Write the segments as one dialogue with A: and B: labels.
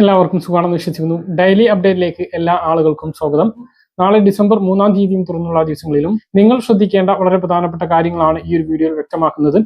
A: എല്ലാവർക്കും സുഖമാണെന്ന് വിശ്വസിക്കുന്നു. ഡെയിലി അപ്ഡേറ്റിലേക്ക് എല്ലാ ആളുകൾക്കും സ്വാഗതം. നാളെ ഡിസംബർ മൂന്നാം തീയതിയും തുറന്നുള്ള ദിവസങ്ങളിലും നിങ്ങൾ ശ്രദ്ധിക്കേണ്ട വളരെ പ്രധാനപ്പെട്ട കാര്യങ്ങളാണ് ഈ ഒരു വീഡിയോയിൽ വ്യക്തമാക്കുന്നത്.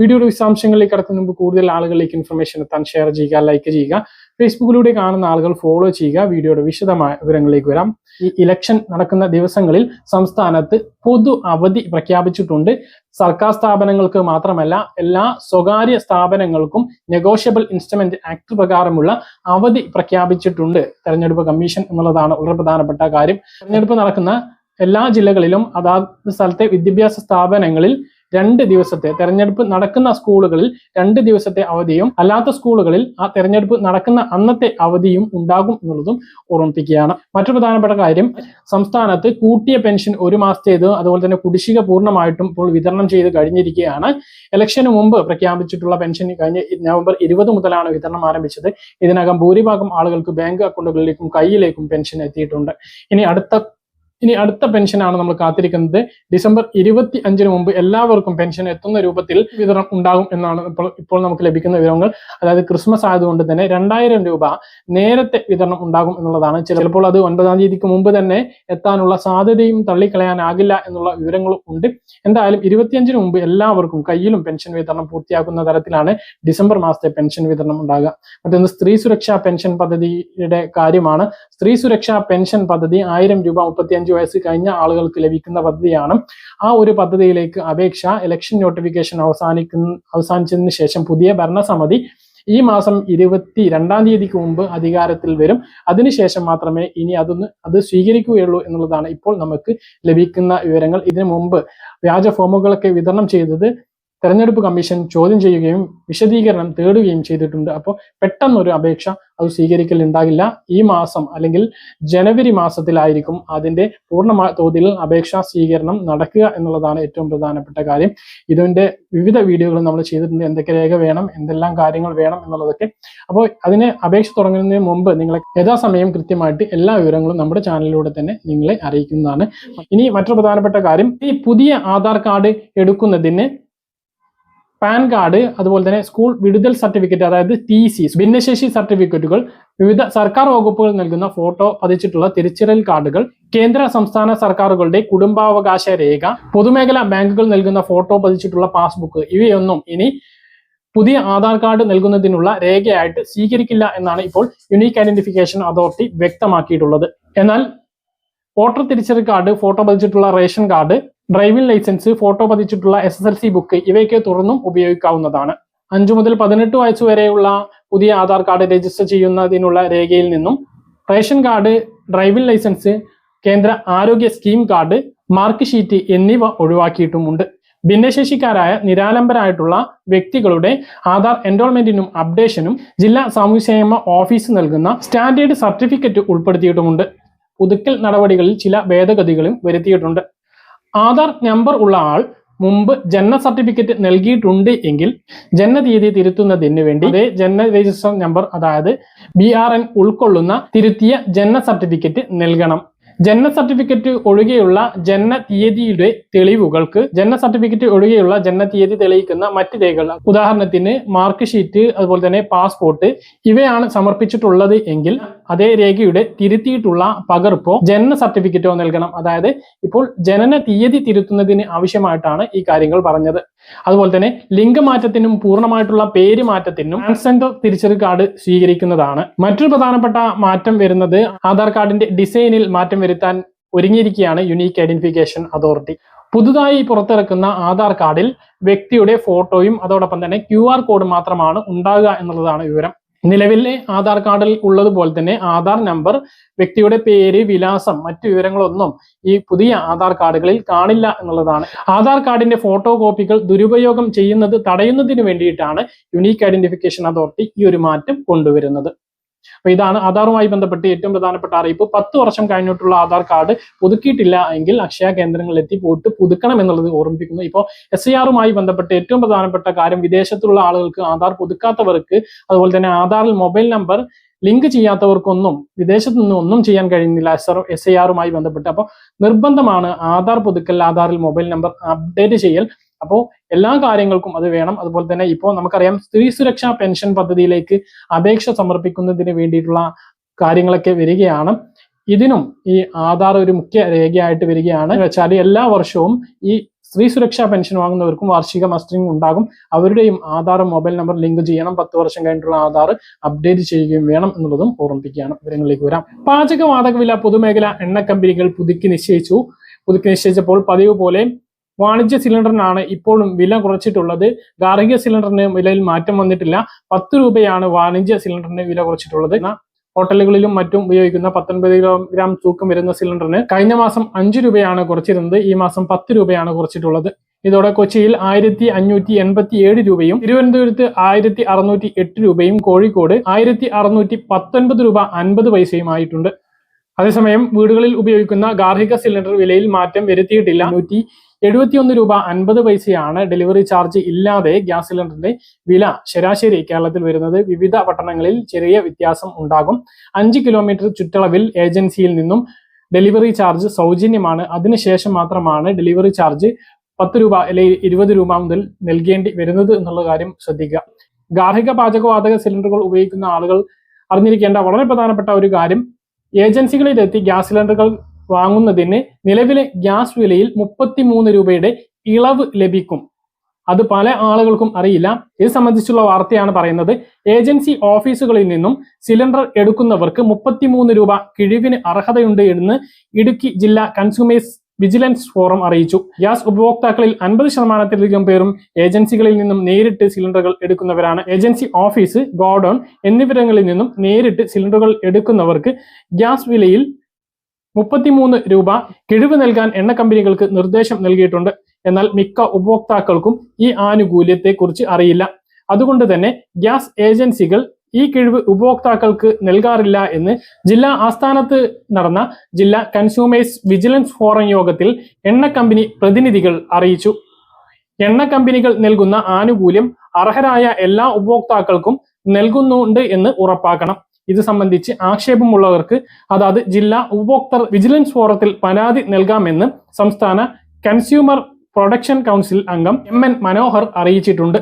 A: വീഡിയോയുടെ വിശദാംശങ്ങളിലേക്ക് കടക്കുന്ന മുമ്പ് കൂടുതൽ ആളുകളിലേക്ക് ഇൻഫർമേഷൻ എത്താൻ ഷെയർ ചെയ്യുക ലൈക്ക് ചെയ്യുക. ഫേസ്ബുക്കിലൂടെ കാണുന്ന ആളുകൾ ഫോളോ ചെയ്യുക. വീഡിയോയുടെ വിശദമായ വിവരങ്ങളിലേക്ക് വരാം. ഈ ഇലക്ഷൻ നടക്കുന്ന ദിവസങ്ങളിൽ സംസ്ഥാനത്ത് പൊതു അവധി പ്രഖ്യാപിച്ചിട്ടുണ്ട്. സർക്കാർ സ്ഥാപനങ്ങൾക്ക് മാത്രമല്ല എല്ലാ സ്വകാര്യ സ്ഥാപനങ്ങൾക്കും നെഗോഷ്യബിൾ ഇൻസ്ട്രുമെന്റ് ആക്ട് പ്രകാരമുള്ള അവധി പ്രഖ്യാപിച്ചിട്ടുണ്ട്. തെരഞ്ഞെടുപ്പ് കമ്മീഷൻ എന്നുള്ളതാണ് വളരെ പ്രധാനപ്പെട്ട കാര്യം. തെരഞ്ഞെടുപ്പ് നടക്കുന്ന എല്ലാ ജില്ലകളിലും അതാത് സ്ഥലത്തെ വിദ്യാഭ്യാസ സ്ഥാപനങ്ങളിൽ രണ്ട് ദിവസത്തെ തെരഞ്ഞെടുപ്പ് നടക്കുന്ന സ്കൂളുകളിൽ രണ്ട് ദിവസത്തെ അവധിയും അല്ലാത്ത സ്കൂളുകളിൽ ആ തെരഞ്ഞെടുപ്പ് നടക്കുന്ന അന്നത്തെ അവധിയും ഉണ്ടാകും എന്നുള്ളതും ഓർമ്മിപ്പിക്കുകയാണ്. മറ്റു പ്രധാനപ്പെട്ട കാര്യം സംസ്ഥാനത്ത് കൂട്ടിയ പെൻഷൻ ഒരു മാസത്തേത് അതുപോലെ തന്നെ കുടിശ്ശിക പൂർണമായിട്ടും ഇപ്പോൾ വിതരണം ചെയ്ത് കഴിഞ്ഞിരിക്കുകയാണ്. ഇലക്ഷന് മുമ്പ് പ്രഖ്യാപിച്ചിട്ടുള്ള പെൻഷൻ കഴിഞ്ഞ നവംബർ ഇരുപത് മുതലാണ് വിതരണം ആരംഭിച്ചത്. ഇതിനകം ഭൂരിഭാഗം ആളുകൾക്ക് ബാങ്ക് അക്കൗണ്ടുകളിലേക്കും കയ്യിലേക്കും പെൻഷൻ എത്തിയിട്ടുണ്ട്. ഇനി അടുത്ത ഇനി അടുത്ത പെൻഷനാണ് നമ്മൾ കാത്തിരിക്കുന്നത്. ഡിസംബർ ഇരുപത്തി അഞ്ചിന് മുമ്പ് എല്ലാവർക്കും പെൻഷൻ എത്തുന്ന രൂപത്തിൽ വിതരണം ഉണ്ടാകും എന്നാണ് ഇപ്പോൾ ഇപ്പോൾ നമുക്ക് ലഭിക്കുന്ന വിവരങ്ങൾ. അതായത് ക്രിസ്മസ് ആയതുകൊണ്ട് തന്നെ രണ്ടായിരം രൂപ നേരത്തെ വിതരണം ഉണ്ടാകും എന്നുള്ളതാണ്. ചിലപ്പോൾ അത് ഒൻപതാം തീയതിക്ക് മുമ്പ് തന്നെ എത്താനുള്ള സാധ്യതയും തള്ളിക്കളയാനാകില്ല എന്നുള്ള വിവരങ്ങളും ഉണ്ട്. എന്തായാലും ഇരുപത്തിയഞ്ചിന് മുമ്പ് എല്ലാവർക്കും കയ്യിലും പെൻഷൻ വിതരണം പൂർത്തിയാക്കുന്ന തരത്തിലാണ് ഡിസംബർ മാസത്തെ പെൻഷൻ വിതരണം ഉണ്ടാകുക. മറ്റൊന്ന് സ്ത്രീ സുരക്ഷാ പെൻഷൻ പദ്ധതിയുടെ കാര്യമാണ്. സ്ത്രീ സുരക്ഷാ പെൻഷൻ പദ്ധതി ആയിരം രൂപ മുപ്പത്തിയഞ്ച് വയസ്സ് കഴിഞ്ഞ ആളുകൾക്ക് ലഭിക്കുന്ന പദ്ധതിയാണ്. ആ ഒരു പദ്ധതിയിലേക്ക് അപേക്ഷ ഇലക്ഷൻ നോട്ടിഫിക്കേഷൻ അവസാനിക്കുന്ന അവസാനിച്ചതിന് ശേഷം പുതിയ ഭരണസമിതി ഈ മാസം ഇരുപത്തി രണ്ടാം തീയതിക്ക് മുമ്പ് അധികാരത്തിൽ വരും. അതിനുശേഷം മാത്രമേ ഇനി അതൊന്ന് അത് സ്വീകരിക്കുകയുള്ളൂ എന്നുള്ളതാണ് ഇപ്പോൾ നമുക്ക് ലഭിക്കുന്ന വിവരങ്ങൾ. ഇതിനു മുമ്പ് വ്യാജ ഫോമുകളൊക്കെ വിതരണം ചെയ്തത് തെരഞ്ഞെടുപ്പ് കമ്മീഷൻ ചോദ്യം ചെയ്യുകയും വിശദീകരണം തേടുകയും ചെയ്തിട്ടുണ്ട്. അപ്പോൾ പെട്ടെന്നൊരു അപേക്ഷ അത് സ്വീകരിക്കൽ ഉണ്ടാകില്ല. ഈ മാസം അല്ലെങ്കിൽ ജനുവരി മാസത്തിലായിരിക്കും അതിന്റെ പൂർണ തോതിൽ അപേക്ഷാ സ്വീകരണം നടക്കുക എന്നുള്ളതാണ് ഏറ്റവും പ്രധാനപ്പെട്ട കാര്യം. ഇതിന്റെ വിവിധ വീഡിയോകൾ നമ്മൾ ചെയ്തിട്ടുണ്ട്. എന്തൊക്കെ രേഖ വേണം എന്തെല്ലാം കാര്യങ്ങൾ വേണം എന്നുള്ളതൊക്കെ. അപ്പോൾ അതിന് അപേക്ഷ തുടങ്ങുന്നതിന് മുമ്പ് നിങ്ങളെ യഥാസമയം കൃത്യമായിട്ട് എല്ലാ വിവരങ്ങളും നമ്മുടെ ചാനലിലൂടെ തന്നെ നിങ്ങളെ അറിയിക്കുന്നതാണ്. ഇനി മറ്റൊരു പ്രധാനപ്പെട്ട കാര്യം ഈ പുതിയ ആധാർ കാർഡ് എടുക്കുന്നതിന് പാൻ കാർഡ് അതുപോലെ തന്നെ സ്കൂൾ വിടുതൽ സർട്ടിഫിക്കറ്റ് അതായത് ടി സി ഭിന്നശേഷി സർട്ടിഫിക്കറ്റുകൾ വിവിധ സർക്കാർ വകുപ്പുകൾ നൽകുന്ന ഫോട്ടോ പതിച്ചിട്ടുള്ള തിരിച്ചറിയൽ കാർഡുകൾ കേന്ദ്ര സംസ്ഥാന സർക്കാരുകളുടെ കുടുംബാവകാശ രേഖ പൊതുമേഖലാ ബാങ്കുകൾ നൽകുന്ന ഫോട്ടോ പതിച്ചിട്ടുള്ള പാസ്ബുക്ക് ഇവയൊന്നും ഇനി പുതിയ ആധാർ കാർഡ് നൽകുന്നതിനുള്ള രേഖയായിട്ട് സ്വീകരിക്കില്ല എന്നാണ് ഇപ്പോൾ യുണീക്ക് ഐഡന്റിഫിക്കേഷൻ അതോറിറ്റി വ്യക്തമാക്കിയിട്ടുള്ളത്. എന്നാൽ വോട്ടർ തിരിച്ചറിയൽ card photo പതിച്ചിട്ടുള്ള ration card driving licence photo പതിച്ചിട്ടുള്ള S S L C book ഇവയൊക്കെ തുടർന്നും ഉപയോഗിക്കാവുന്നതാണ്. അഞ്ചു മുതൽ പതിനെട്ട് വയസ്സ് വരെയുള്ള പുതിയ ആധാർ കാർഡ് രജിസ്റ്റർ ചെയ്യുന്നതിനുള്ള രേഖയിൽ നിന്നും റേഷൻ കാർഡ് ഡ്രൈവിംഗ് ലൈസൻസ് കേന്ദ്ര ആരോഗ്യ സ്കീം കാർഡ് മാർക്ക് ഷീറ്റ് എന്നിവ ഒഴിവാക്കിയിട്ടുമുണ്ട്. ഭിന്നശേഷിക്കാരായ നിരാലംബരായിട്ടുള്ള വ്യക്തികളുടെ ആധാർ എൻറോൾമെന്റിനും അപ്ഡേഷനും ജില്ലാ സാമൂഹ്യക്ഷേമ ഓഫീസ് നൽകുന്ന സ്റ്റാൻഡേർഡ് സർട്ടിഫിക്കറ്റ് ഉൾപ്പെടുത്തിയിട്ടുമുണ്ട്. പുതുക്കൽ നടപടികളിൽ ചില ഭേദഗതികളും വരുത്തിയിട്ടുണ്ട്. ആധാർ നമ്പർ ഉള്ള ആൾ മുമ്പ് ജനന സർട്ടിഫിക്കറ്റ് നൽകിയിട്ടുണ്ട് എങ്കിൽ ജനനതീയതി തിരുത്തുന്നതിന് വേണ്ടി അതേ ജനന രജിസ്റ്റർ നമ്പർ അതായത് ബി ആർ എൻ ഉൾക്കൊള്ളുന്ന തിരുത്തിയ ജനന സർട്ടിഫിക്കറ്റ് നൽകണം. ജനന സർട്ടിഫിക്കറ്റ് ഒഴികെയുള്ള ജനന തീയതിയുടെ തെളിവുകൾക്ക് ജനന സർട്ടിഫിക്കറ്റ് ഒഴികെയുള്ള ജനന തീയതി തെളിയിക്കുന്ന മറ്റ് രേഖകൾ ഉദാഹരണത്തിന് മാർക്ക് ഷീറ്റ് അതുപോലെ തന്നെ പാസ്പോർട്ട് ഇവയാണ് സമർപ്പിച്ചിട്ടുള്ളത് എങ്കിൽ അതേ രേഖയുടെ തിരുത്തിയിട്ടുള്ള പകർപ്പോ ജനന സർട്ടിഫിക്കറ്റോ നൽകണം. അതായത് ഇപ്പോൾ ജനന തീയതി തിരുത്തുന്നതിന് ആവശ്യമായിട്ടാണ് ഈ കാര്യങ്ങൾ പറഞ്ഞത്. അതുപോലെ തന്നെ ലിംഗമാറ്റത്തിനും പൂർണമായിട്ടുള്ള പേര് മാറ്റത്തിനും ട്രാൻസ്ജെൻഡർ തിരിച്ചറി കാർഡ് സ്വീകരിക്കുന്നതാണ്. മറ്റൊരു പ്രധാനപ്പെട്ട മാറ്റം വരുന്നത് ആധാർ കാർഡിന്റെ ഡിസൈനിൽ മാറ്റം വരുത്താൻ ഒരുങ്ങിയിരിക്കുകയാണ് യുണീക്ക് ഐഡന്റിഫിക്കേഷൻ അതോറിറ്റി പുതുതായി പുറത്തിറക്കുന്ന ആധാർ കാർഡിൽ വ്യക്തിയുടെ ഫോട്ടോയും അതോടൊപ്പം തന്നെ ക്യു കോഡ് മാത്രമാണ് ഉണ്ടാകുക എന്നുള്ളതാണ് വിവരം. നിലവിലെ ആധാർ കാർഡിൽ ഉള്ളതുപോലെ തന്നെ ആധാർ നമ്പർ വ്യക്തിയുടെ പേര് വിലാസം മറ്റു വിവരങ്ങളൊന്നും ഈ പുതിയ ആധാർ കാർഡുകളിൽ കാണില്ല എന്നുള്ളതാണ്. ആധാർ കാർഡിന്റെ ഫോട്ടോ കോപ്പികൾ ദുരുപയോഗം ചെയ്യുന്നത് തടയുന്നതിന് വേണ്ടിയിട്ടാണ് യുണീക്ക് ഐഡന്റിഫിക്കേഷൻ അതോറിറ്റി ഈ ഒരു മാറ്റം കൊണ്ടുവരുന്നത്. അപ്പൊ ഇതാണ് ആധാറുമായി ബന്ധപ്പെട്ട് ഏറ്റവും പ്രധാനപ്പെട്ട അറിയിപ്പ്. പത്ത് വർഷം കഴിഞ്ഞിട്ടുള്ള ആധാർ കാർഡ് പുതുക്കിയിട്ടില്ല എങ്കിൽ അക്ഷയ കേന്ദ്രങ്ങളിൽ എത്തി പോയിട്ട് പുതുക്കണം എന്നുള്ളത് ഓർമ്മിപ്പിക്കുന്നു. ഇപ്പോൾ എസ് ആറുമായി ബന്ധപ്പെട്ട് ഏറ്റവും പ്രധാനപ്പെട്ട കാര്യം വിദേശത്തുള്ള ആളുകൾക്ക് ആധാർ പുതുക്കാത്തവർക്ക് അതുപോലെ തന്നെ ആധാറിൽ മൊബൈൽ നമ്പർ ലിങ്ക് ചെയ്യാത്തവർക്കൊന്നും വിദേശത്ത് നിന്നും ഒന്നും ചെയ്യാൻ കഴിയുന്നില്ല എസ് ആർ എസ് ഐ ആറുമായി ബന്ധപ്പെട്ട്. അപ്പോൾ നിർബന്ധമാണ് ആധാർ പുതുക്കൽ ആധാറിൽ മൊബൈൽ നമ്പർ അപ്ഡേറ്റ് ചെയ്യൽ. അപ്പോൾ എല്ലാ കാര്യങ്ങൾക്കും അത് വേണം. അതുപോലെ തന്നെ ഇപ്പോൾ നമുക്കറിയാം സ്ത്രീ സുരക്ഷാ പെൻഷൻ പദ്ധതിയിലേക്ക് അപേക്ഷ സമർപ്പിക്കുന്നതിന് വേണ്ടിയിട്ടുള്ള കാര്യങ്ങളൊക്കെ വരികയാണ്. ഇതിനും ഈ ആധാർ ഒരു മുഖ്യ രേഖയായിട്ട് വരികയാണ്. വെച്ചാൽ എല്ലാ വർഷവും ഈ സ്ത്രീ സുരക്ഷാ പെൻഷൻ വാങ്ങുന്നവർക്കും വാർഷിക മസ്റ്ററിംഗ് ഉണ്ടാകും. അവരുടെയും ആധാർ മൊബൈൽ നമ്പർ ലിങ്ക് ചെയ്യണം. പത്ത് വർഷം കഴിഞ്ഞിട്ടുള്ള ആധാർ അപ്ഡേറ്റ് ചെയ്യുകയും വേണം എന്നുള്ളതും ഓർമ്മിപ്പിക്കുകയാണ്. വിവരങ്ങളിലേക്ക് വരാം. പാചകവാതക വില പൊതുമേഖല എണ്ണ കമ്പനികൾ പുതുക്കി നിശ്ചയിച്ചു. പുതുക്കി നിശ്ചയിച്ചപ്പോൾ പതിവ് പോലെ വാണിജ്യ സിലിണ്ടറിനാണ് ഇപ്പോഴും വില കുറച്ചിട്ടുള്ളത്. ഗാർഹിക സിലിണ്ടറിന് വിലയിൽ മാറ്റം വന്നിട്ടില്ല. പത്ത് രൂപയാണ് വാണിജ്യ സിലിണ്ടറിന് വില കുറച്ചിട്ടുള്ളത്. ഹോട്ടലുകളിലും മറ്റും ഉപയോഗിക്കുന്ന പത്തൊൻപത് കിലോഗ്രാം തൂക്കം വരുന്ന സിലിണ്ടറിന് കഴിഞ്ഞ മാസം അഞ്ച് രൂപയാണ് കുറച്ചിരുന്നത്. ഈ മാസം പത്ത് രൂപയാണ് കുറച്ചിട്ടുള്ളത്. ഇതോടെ കൊച്ചിയിൽ ആയിരത്തി അഞ്ഞൂറ്റി എൺപത്തി ഏഴ് രൂപയും തിരുവനന്തപുരത്ത് ആയിരത്തി അറുന്നൂറ്റി എട്ട് രൂപയും കോഴിക്കോട് ആയിരത്തി അറുന്നൂറ്റി പത്തൊൻപത് രൂപ അൻപത് പൈസയും ആയിട്ടുണ്ട്. അതേസമയം വീടുകളിൽ ഉപയോഗിക്കുന്ന ഗാർഹിക സിലിണ്ടർ വിലയിൽ മാറ്റം വരുത്തിയിട്ടില്ല. നൂറ്റി എഴുപത്തിയൊന്ന് രൂപ അൻപത് പൈസയാണ് ഡെലിവറി ചാർജ് ഇല്ലാതെ ഗ്യാസ് സിലിണ്ടറിന്റെ വില ശരാശരി കേരളത്തിൽ വരുന്നത്. വിവിധ പട്ടണങ്ങളിൽ ചെറിയ വ്യത്യാസം ഉണ്ടാകും. അഞ്ച് കിലോമീറ്റർ ചുറ്റളവിൽ ഏജൻസിയിൽ നിന്നും ഡെലിവറി ചാർജ് സൗജന്യമാണ്. അതിനുശേഷം മാത്രമാണ് ഡെലിവറി ചാർജ് പത്ത് രൂപ അല്ലെങ്കിൽ ഇരുപത് രൂപ മുതൽ നൽകേണ്ടി വരുന്നത് എന്നുള്ള കാര്യം ശ്രദ്ധിക്കുക. ഗാർഹിക പാചകവാതക സിലിണ്ടറുകൾ ഉപയോഗിക്കുന്ന ആളുകൾ അറിഞ്ഞിരിക്കേണ്ട വളരെ പ്രധാനപ്പെട്ട ഒരു കാര്യം ഏജൻസികളിലെത്തി ഗ്യാസ് സിലിണ്ടറുകൾ വാങ്ങുന്നതിന് നിലവിലെ ഗ്യാസ് വിലയിൽ മുപ്പത്തിമൂന്ന് രൂപയുടെ ഇളവ് ലഭിക്കും. അത് പല ആളുകൾക്കും അറിയില്ല. ഇത് സംബന്ധിച്ചുള്ള വാർത്തയാണ് പറയുന്നത്. ഏജൻസി ഓഫീസുകളിൽ നിന്നും സിലിണ്ടർ എടുക്കുന്നവർക്ക് മുപ്പത്തിമൂന്ന് രൂപ കിഴിവിന് അർഹതയുണ്ട് എന്ന് ഇടുക്കി ജില്ലാ കൺസ്യൂമേഴ്സ് വിജിലൻസ് ഫോറം അറിയിച്ചു. ഗ്യാസ് ഉപഭോക്താക്കളിൽ അൻപത് ശതമാനത്തിലധികം പേരും ഏജൻസികളിൽ നിന്നും നേരിട്ട് സിലിണ്ടറുകൾ എടുക്കുന്നവരാണ്. ഏജൻസി ഓഫീസ് ഗോഡൌൺ എന്നിവിടങ്ങളിൽ നിന്നും നേരിട്ട് സിലിണ്ടറുകൾ എടുക്കുന്നവർക്ക് ഗ്യാസ് വിലയിൽ മുപ്പത്തിമൂന്ന് രൂപ കിഴിവ് നൽകാൻ എണ്ണ കമ്പനികൾക്ക് നിർദ്ദേശം നൽകിയിട്ടുണ്ട്. എന്നാൽ മിക്ക ഉപഭോക്താക്കൾക്കും ഈ ആനുകൂല്യത്തെക്കുറിച്ച് അറിയില്ല. അതുകൊണ്ട് തന്നെ ഗ്യാസ് ഏജൻസികൾ ഈ കിഴിവ് ഉപഭോക്താക്കൾക്ക് നൽകാറില്ല എന്ന് ജില്ലാ ആസ്ഥാനത്ത് നടന്ന ജില്ലാ കൺസ്യൂമേഴ്സ് വിജിലൻസ് ഫോറം യോഗത്തിൽ എണ്ണ കമ്പനി പ്രതിനിധികൾ അറിയിച്ചു. എണ്ണ കമ്പനികൾ നൽകുന്ന ആനുകൂല്യം അർഹരായ എല്ലാ ഉപഭോക്താക്കൾക്കും നൽകുന്നുണ്ട് എന്ന് ഉറപ്പാക്കണം. ഇത് സംബന്ധിച്ച് ആക്ഷേപമുള്ളവർക്ക് അതാത് ജില്ലാ ഉപഭോക്തൃ വിജിലൻസ് ഫോറത്തിൽ പരാതി നൽകാമെന്ന് സംസ്ഥാന കൺസ്യൂമർ പ്രൊഡക്ഷൻ കൗൺസിൽ അംഗം എം എൻ മനോഹർ അറിയിച്ചിട്ടുണ്ട്.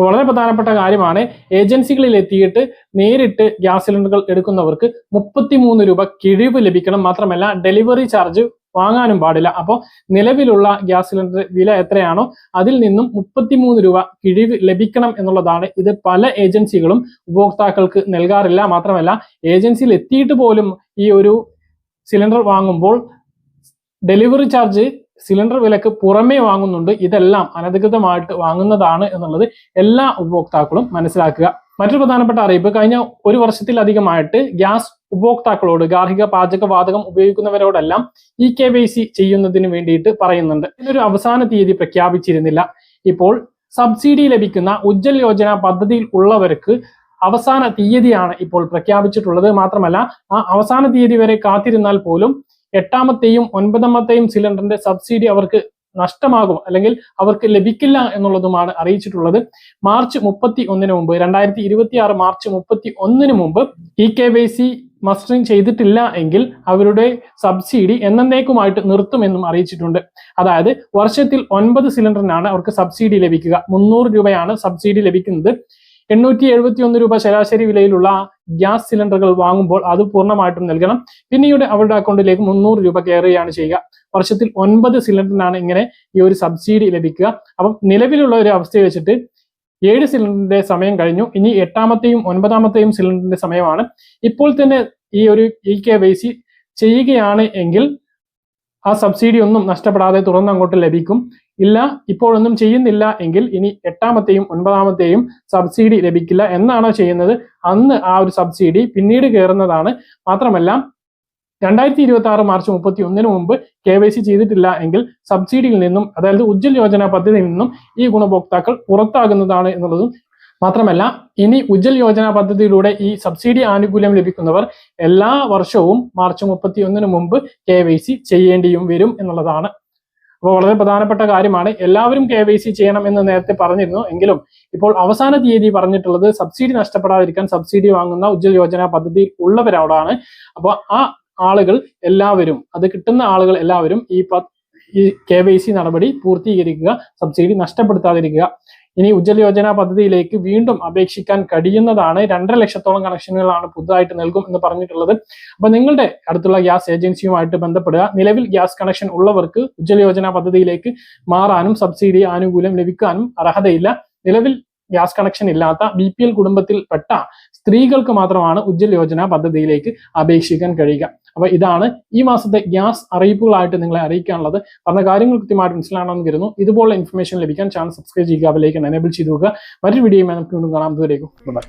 A: വളരെ പ്രധാനപ്പെട്ട കാര്യമാണ് ഏജൻസികളിൽ എത്തിയിട്ട് നേരിട്ട് ഗ്യാസ് സിലിണ്ടറുകൾ എടുക്കുന്നവർക്ക് മുപ്പത്തിമൂന്ന് രൂപ കിഴിവ് ലഭിക്കണം മാത്രമല്ല ഡെലിവറി ചാർജ് വാങ്ങാനും പാടില്ല. അപ്പോൾ നിലവിലുള്ള ഗ്യാസ് സിലിണ്ടർ വില എത്രയാണോ അതിൽ നിന്നും മുപ്പത്തിമൂന്ന് രൂപ കിഴിവ് ലഭിക്കണം എന്നുള്ളതാണ്. ഇത് പല ഏജൻസികളും ഉപഭോക്താക്കൾക്ക് നൽകാറില്ല. മാത്രമല്ല ഏജൻസിയിൽ എത്തിയിട്ട് പോലും ഈ ഒരു സിലിണ്ടർ വാങ്ങുമ്പോൾ ഡെലിവറി ചാർജ് സിലിണ്ടർ വിലക്ക് പുറമേ വാങ്ങുന്നുണ്ട്. ഇതെല്ലാം അനധികൃതമായിട്ട് വാങ്ങുന്നതാണ് എന്നുള്ളത് എല്ലാ ഉപഭോക്താക്കളും മനസ്സിലാക്കുക. മറ്റൊരു പ്രധാനപ്പെട്ട അറിയിപ്പ് കഴിഞ്ഞ ഒരു വർഷത്തിലധികമായിട്ട് ഗ്യാസ് ഉപഭോക്താക്കളോട് ഗാർഹിക പാചക വാതകം ഉപയോഗിക്കുന്നവരോടെല്ലാം ഇ കെ വൈ സി ചെയ്യുന്നതിന് വേണ്ടിയിട്ട് പറയുന്നുണ്ട്. ഇതിനൊരു അവസാന തീയതി പ്രഖ്യാപിച്ചിരുന്നില്ല. ഇപ്പോൾ സബ്സിഡി ലഭിക്കുന്ന ഉജ്ജൽ യോജന പദ്ധതിയിൽ ഉള്ളവർക്ക് അവസാന തീയതിയാണ് ഇപ്പോൾ പ്രഖ്യാപിച്ചിട്ടുള്ളത്. മാത്രമല്ല ആ അവസാന തീയതി വരെ കാത്തിരുന്നാൽ പോലും എട്ടാമത്തെയും ഒൻപതാമത്തെയും സിലിണ്ടറിന്റെ സബ്സിഡി അവർക്ക് നഷ്ടമാകും അല്ലെങ്കിൽ അവർക്ക് ലഭിക്കില്ല എന്നുള്ളതുമാണ് അറിയിച്ചിട്ടുള്ളത്. മാർച്ച് മുപ്പത്തി ഒന്നിന് മുമ്പ് രണ്ടായിരത്തി ഇരുപത്തി ആറ് മാർച്ച് മുപ്പത്തി ഒന്നിന് മുമ്പ് E K Y C mustering ചെയ്തിട്ടില്ല എങ്കിൽ അവരുടെ സബ്സിഡി എന്നേക്കുമായിട്ട് നിർത്തുമെന്നും അറിയിച്ചിട്ടുണ്ട്. അതായത് വർഷത്തിൽ ഒൻപത് സിലിണ്ടറിനാണ് അവർക്ക് സബ്സിഡി ലഭിക്കുക. മുന്നൂറ് രൂപയാണ് സബ്സിഡി ലഭിക്കുന്നത്. എണ്ണൂറ്റി എഴുപത്തി ഒന്ന് രൂപ ശരാശരി വിലയിലുള്ള ഗ്യാസ് സിലിണ്ടറുകൾ വാങ്ങുമ്പോൾ അത് പൂർണമായിട്ടും നൽകണം. പിന്നീട് അവരുടെ അക്കൗണ്ടിലേക്ക് മുന്നൂറ് രൂപ കയറുകയാണ് ചെയ്യുക. വർഷത്തിൽ ഒൻപത് സിലിണ്ടറിനാണ് ഇങ്ങനെ ഈ ഒരു സബ്സിഡി ലഭിക്കുക. അപ്പം നിലവിലുള്ള ഒരു അവസ്ഥ വെച്ചിട്ട് ഏഴ് സിലിണ്ടറിന്റെ സമയം കഴിഞ്ഞു. ഇനി എട്ടാമത്തെയും ഒൻപതാമത്തെയും സിലിണ്ടറിന്റെ സമയമാണ്. ഇപ്പോൾ തന്നെ ഈ ഒരു ഇ കെ വൈ സി ചെയ്യുകയാണ് എങ്കിൽ ആ സബ്സിഡി ഒന്നും നഷ്ടപ്പെടാതെ തുടർന്ന് അങ്ങോട്ട് ലഭിക്കും. ഇല്ല ഇപ്പോഴൊന്നും ചെയ്യുന്നില്ല എങ്കിൽ ഇനി എട്ടാമത്തെയും ഒൻപതാമത്തെയും സബ്സിഡി ലഭിക്കില്ല എന്നാണോ ചെയ്യുന്നത്? അന്ന് ആ ഒരു സബ്സിഡി പിന്നീട് കയറുന്നതാണ്. മാത്രമല്ല രണ്ടായിരത്തി ഇരുപത്തി ആറ് മാർച്ച് മുപ്പത്തി ഒന്നിന് മുമ്പ് കെ വൈ സി ചെയ്തിട്ടില്ല എങ്കിൽ സബ്സിഡിയിൽ നിന്നും അതായത് ഉജ്ജൽ യോജന പദ്ധതിയിൽ നിന്നും ഈ ഗുണഭോക്താക്കൾ പുറത്താകുന്നതാണ് എന്നുള്ളതും മാത്രമല്ല ഇനി ഉജ്ജൽ യോജന പദ്ധതിയിലൂടെ ഈ സബ്സിഡി ആനുകൂല്യം ലഭിക്കുന്നവർ എല്ലാ വർഷവും മാർച്ച് മുപ്പത്തി ഒന്നിന് മുമ്പ് കെ ചെയ്യേണ്ടിയും വരും എന്നുള്ളതാണ് അപ്പോൾ വളരെ പ്രധാനപ്പെട്ട കാര്യമാണ്. എല്ലാവരും കെ വൈ സി ചെയ്യണം എന്ന് നേരത്തെ പറഞ്ഞിരുന്നു. എങ്കിലും ഇപ്പോൾ അവസാന തീയതി പറഞ്ഞിട്ടുള്ളത് സബ്സിഡി നഷ്ടപ്പെടാതിരിക്കാൻ സബ്സിഡി വാങ്ങുന്ന ഉജ്ജൽ യോജന പദ്ധതിയിൽ ഉള്ളവരവിടാണ് അപ്പോൾ ആ ആളുകൾ എല്ലാവരും അത് കിട്ടുന്ന ആളുകൾ എല്ലാവരും ഈ ഈ കെ വൈ സി നടപടി പൂർത്തീകരിക്കുക സബ്സിഡി നഷ്ടപ്പെടുത്താതിരിക്കുക. ഇനി ഉജ്ജ്വല യോജന പദ്ധതിയിലേക്ക് വീണ്ടും അപേക്ഷിക്കാൻ കഴിയുന്നതാണ് രണ്ടര ലക്ഷത്തോളം കണക്ഷനുകളാണ് പുതുതായിട്ട് നൽകും എന്ന് പറഞ്ഞിട്ടുള്ളത്. അപ്പൊ നിങ്ങളുടെ അടുത്തുള്ള ഗ്യാസ് ഏജൻസിയുമായിട്ട് ബന്ധപ്പെടുക. നിലവിൽ ഗ്യാസ് കണക്ഷൻ ഉള്ളവർക്ക് ഉജ്ജ്വല യോജന പദ്ധതിയിലേക്ക് മാറാനും സബ്സിഡി ആനുകൂല്യം ലഭിക്കാനും അർഹതയില്ല. നിലവിൽ ഗ്യാസ് കണക്ഷൻ ഇല്ലാത്ത ബി പി എൽ കുടുംബത്തിൽപ്പെട്ട സ്ത്രീകൾക്ക് മാത്രമാണ് ഉജ്ജ്വല യോജന പദ്ധതിയിലേക്ക് അപേക്ഷിക്കാൻ കഴിയുക. അപ്പൊ ഇതാണ് ഈ മാസത്തെ ഗ്യാസ് അറിയിപ്പുകളായിട്ട് നിങ്ങളെ അറിയിക്കാനുള്ളത്. പറഞ്ഞ കാര്യങ്ങൾ കൃത്യമായിട്ട് മനസ്സിലാണെന്ന് കരുതുന്നു. ഇതുപോലുള്ള ഇൻഫർമേഷൻ ലഭിക്കാൻ ചാനൽ സബ്സ്ക്രൈബ് ചെയ്യുക അതിലേക്ക് എനേബിൾ ചെയ്തു മറ്റൊരു വീഡിയോയുമായി നമുക്ക് വീണ്ടും കാണാം. ദൂരേക്കും ബൈ